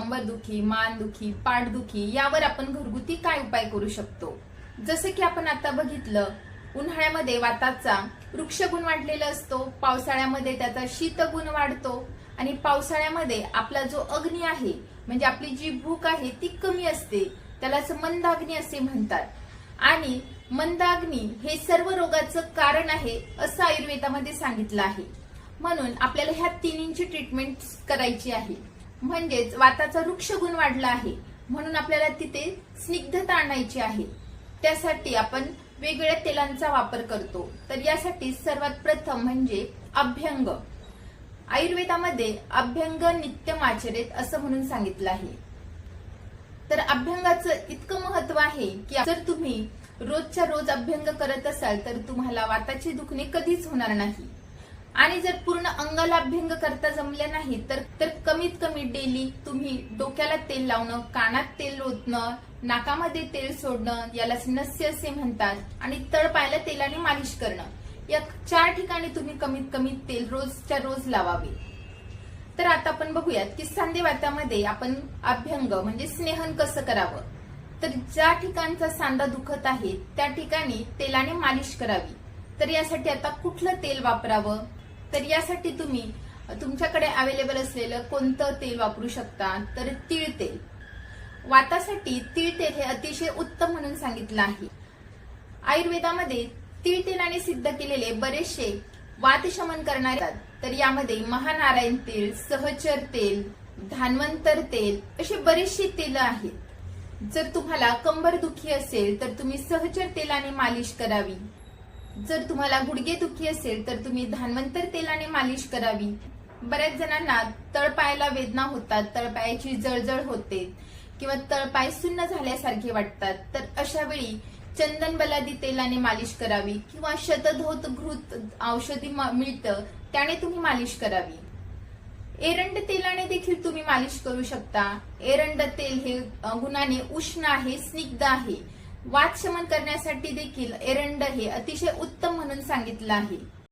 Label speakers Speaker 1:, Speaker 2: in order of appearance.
Speaker 1: कंबरदुखी मानदुखी पाठदुखी यावर आपण घरगुती काय उपाय करू शकतो? जसे की आपण आता बघितलं उन्हाळ्यामध्ये वाताचा वृक्षगुण वाढलेला असतो पावसाळ्यामध्ये त्याचा शीतगुण वाढतो आणि पावसाळ्यामध्ये आपला जो अग्नी आहे म्हणजे आपली जी भूक आहे ती कमी असते त्यालाच मंदाग्नी असे म्हणतात. आणि मंदाग्नी हे सर्व रोगाचं कारण आहे असं आयुर्वेदामध्ये सांगितलं आहे. म्हणून आपल्याला ह्या तिन्हींची ट्रीटमेंट करायची आहे. म्हणजेच वाताचा वृक्ष गुण वाढला आहे. म्हणून आपल्याला तिथे स्निग्धता आणायची आहे. त्यासाठी आपण वेगवेगळ्या तेलांचा वापर करतो. तर यासाठी सर्वात प्रथम म्हणजे अभ्यंग. आयुर्वेदामध्ये अभ्यंग नित्यम आचरित असं म्हणून सांगितलं आहे. तर अभ्यंगाचं इतकं महत्त्व आहे की जर तुम्ही रोजच्या रोज अभ्यंग करत असाल तर तुम्हाला वाताची दुखणे कधीच होणार नाही. आणि जर पूर्ण अंगाला अभ्यंग करता जमले नाही तर तर कमीत कमी डेली तुम्ही डोक्याला तेल लावणं कानात तेल ओतणं नाकामध्ये तेल सोडणं याला नस्य असे म्हणतात आणि तळपायला तेलाने मालिश करणं. या चार ठिकाणी तुम्ही कमीत कमी तेल रोजच्या रोज लावावे. तर आता आपण बघूयात की सांधेवातामध्ये आपण अभ्यंग म्हणजे स्नेहन कसं करावं? तर ज्या ठिकाणचा सांधा दुखत आहे त्या ठिकाणी तेलाने मालिश करावी. तर यासाठी आता कुठलं तेल वापरावं? तर यासाठी तुम्ही तुमच्याकडे अवेलेबल असलेलं कोणतं तेल वापरू शकता? तर तीळ तेल. वातासाठी तीळ तेल हे अतिशय उत्तम म्हणून सांगितलं आहे. आयुर्वेदामध्ये तीळ तेलाने सिद्ध केलेले बरेचसे वातशमन करणारे तर यामध्ये महानारायण तेल सहचर तेल धान्वंतर तेल असे बरीचशी तेलं आहेत. जर तुम्हाला कंबर दुखी असेल तर तुम्ही सहचर तेलाने मालिश करावी. जर तुम्हाला गुडघे दुखी असेल तर तुम्ही धान्वंतर तेलाने मालिश करावी. बऱ्याच जणांना तळपायाला वेदना होतात तळपायाची जळजळ होते किंवा तळपाय सुन्न झाल्यासारखे वाटतात. तर अशा वेळी चंदन बलादी तेलाने मालिश करावी किंवा शतधोत घृत औषधी म- मिळतं त्याने तुम्ही मालिश करावी. एरंड तेलाने देखील तुम्ही मालिश करू शकता. एरंड तेल हे गुणाने उष्ण आहे स्निग्ध आहे. वाद शमन करण्यासाठी देखील एरंड हे अतिशय उत्तम म्हणून सांगितलं आहे.